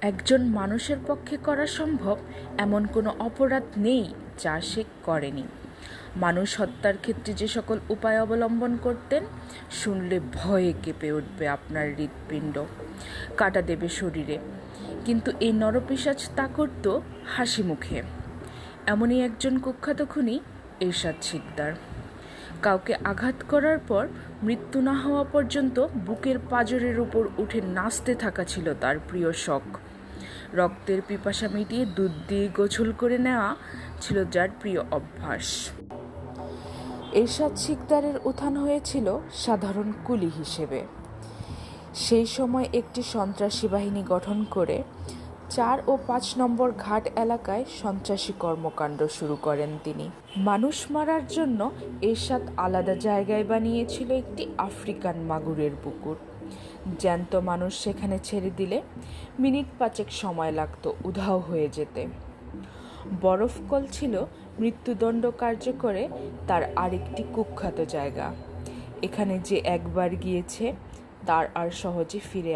একজন মানুষের পক্ষে করা সম্ভব এমন কোনো অপরাধ নেই যা সে করেনি। মানুষ হত্যার ক্ষেত্রে যে সকল উপায় অবলম্বন করতেন, শুনলে ভয়ে কেঁপে উঠবে আপনার হৃৎপিণ্ড। কাটা দেবে শরীরে। কিন্তু এই নরপিসাজ তা করত হাসি মুখে এমনই একজন কুখ্যাত খুনি এরশাদ শিকদার কাউকে আঘাত করার পর মৃত্যু না হওয়া পর্যন্ত বুকের পাজরের উপর উঠে নাচতে থাকা ছিল তার প্রিয় শখ। রক্তের পিপাসা মিটিয়ে দুধ দিয়ে গোছল করে নেওয়া ছিল যার প্রিয় অভ্যাস। এরশাদ শিকদারের উত্থান হয়েছিল সাধারণ কুলি হিসেবে। সেই সময় একটি সন্ত্রাসী বাহিনী গঠন করে চার ও পাঁচ নম্বর ঘাট এলাকায় সন্ত্রাসী কর্মকাণ্ড শুরু করেন তিনি। মানুষ মারার জন্য এরশাদ আলাদা জায়গায় বানিয়েছিল একটি আফ্রিকান মাগুরের পুকুর। জ্যান্ত মানুষ সেখানে ছেড়ে দিলে মিনিট পাঁচেক সময় লাগতো উধাও হয়ে যেতে। বরফকল ছিল মৃত্যুদণ্ড কার্যকরে তার আরেকটি কুখ্যাত জায়গা। এখানে যে একবার গিয়েছে, তার আর সহজে ফিরে